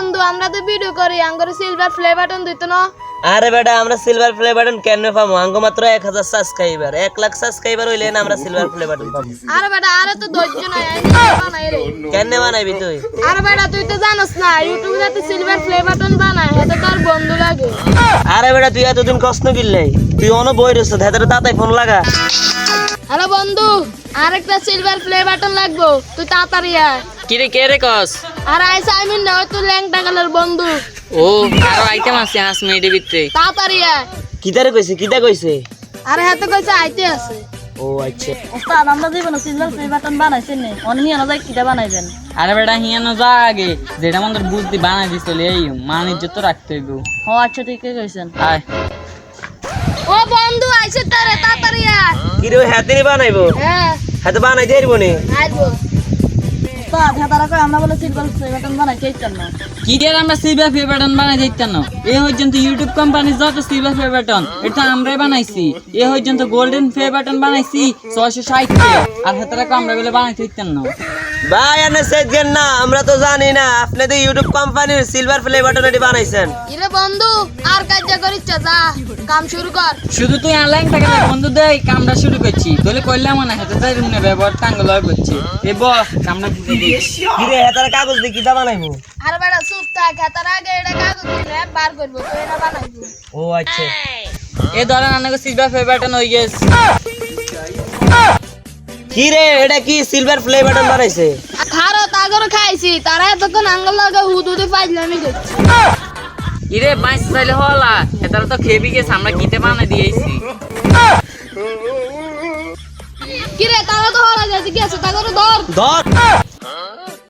বন্ধু আমরা তো ভিডিও করি। আঙ্গুরে সিলভার প্লে বাটন দিত না। আরে বেটা আমরা সিলভার প্লে বাটন কেন পাবো আঙ্গ মাত্র এক হাজার সাবস্ক্রাইবার এক লাখ সাবস্ক্রাইবার হইলে না আমরা সিলভার প্লে বাটন পাবো আরে বেটা আরে তো ধৈর্য নাই আমি বানাই রে? কেন বানাইবি তুই? আরে বেটা তুই তো জানোস না ইউটিউবে যাতে সিলভার প্লে বাটন বানায় হেতে তোর বন্ধু লাগে। আরে বেটা তুই এতদিন কষ্ট কিনলে? তুই অন বই রয়েছ হেতারে দাতাই ফোন লাগা। হ্যালো বন্ধু আরেকটা সিলভার প্লে বাটন লাগবো তুই তাড়াতাড়ি আয়। কিরে কে রে কস? আর আইসা আমি না তুই ল্যাংটা কালের বন্ধু। ও আরও আইটেম আছে পাঁচ মিনিটের ভিতরে তাড়াতাড়ি আয়। কিতারে কইছে কিতা কইছে? আরে হাতে কইছে আইতে আছে। ও আচ্ছা। ওস্তাদ আমরা জীবনে সিলভার প্লে বাটন বানাইছেন নে অনেক নিয়ে যায় কিটা বানাইবেন? আরে বেটা হিয়ানো যা আগে। যেটা আমাদের বুদ্ধি বানাই দিছিল এই মানিজ্য তো রাখতে হইব। ও আচ্ছা ঠিকই কইছেন। আয়। ও বন্ধু আইছে তারে তাড়াতাড়ি আয়। কি রে হাতে বানাইবো? হ্যাঁ। হাতে বানাই দিয়ে নি? আইবো। হ্যাঁ তারা আমরা বলে কি দিয়ে আমরা সিলভার ফে বানাই দিতাম না এ পর্যন্ত ইউটিউব কোম্পানি যত সিলভার ফে বাটন এটা আমরাই বানাইছি। এ পর্যন্ত গোল্ডেন ফে বাটন বানাইছি, ছয়শো ষাট আর হাতারা আমরা বলে বানাই দিতাম না। ভাই এনে সেজেন না আমরা তো জানি না। আপনাদের ইউটিউব কোম্পানির সিলভার প্লে বাটন এটি বানাইছেন। ইরে বন্ধু আর কাজ করিস যা কাম শুরু কর। শুধু তুই অনলাইন থাকে না বন্ধু দেয় কামটা শুরু করছি। তাহলে করলাম না হাতে তাই রুমে ব্যবহার টাঙ্গল করছি এ বস কামটা রে হেতারে কাগজ দিয়ে কিতা বানাইবো? আর বেটা চুপ থাক হাতার আগে এটা কাগজ বার করব তো এটা বানাইবো। ও আচ্ছা। এ ধরেন আনাকে সিলভার ফে বাটন হয়ে গেছে। কি রে এটা কি সিলভার প্লে বাটন বানাইছে খারো তাগর খাইছি তারা এতক্ষণ আঙ্গল লাগে হুদ হুদে পাইলামি করছি ইরে বাইশ চাইলে হলা এতারা তো খেবি গেছে আমরা কিতে বানাই দিয়েছি কিরে তারা তো হলা গেছে কি আছে? তাগর ধর। ধর।